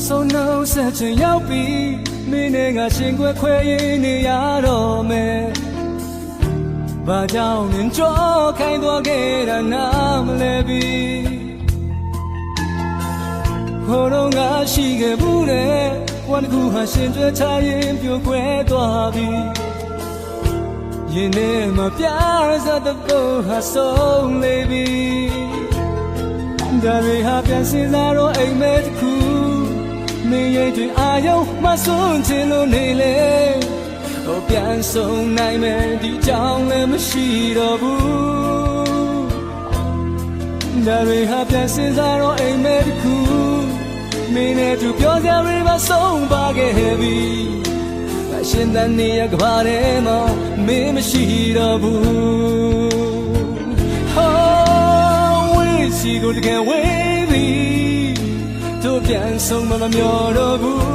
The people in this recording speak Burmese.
နောက်ဆုံးနှုတ်ဆက်ချင်ရောက်ပြီမင်းနဲ့ငါရှင်ခွဲခွဲရင်းနေရတော့မယ်ဘာကြောင့်နင်ကြောခိုင်းသွားခဲ့တာနားမလဲပြီဟိုတော့ငါရှိခဲ့ဘူးတဲ့ဝန်ကူဟာရှင်ကျွဲချရင်ပြိုကွဲသွားပြီရင်ထဲမှာပြားစတဲ့ကိုဟာဆုံးလေပြီဒါရီဟာပြန်စင်လာတော့အိမ်မဲ တစ်ခုမင်းရဲ့တွင်အာယုံမဆွန့်ချင်လို့နေလေဟိုပြန်ဆုံးနိုင်မယ်ဒီကြောင်လည်းမရှိတော့ဘူးဒါရီဟာပြန်စင်လာတော့အိမ်မဲတစ်ခုမင်းနဲ့သူပြောကြရပါဆုံးပါခဲ့ပြီအရှင်တန်နေရကဘာထဲမှာမင်းမရှိတော့ဘူးဟောဝေးစီကိုတကယ်ဝေး ပြန်ဆုံးမမျောတော့ဘူး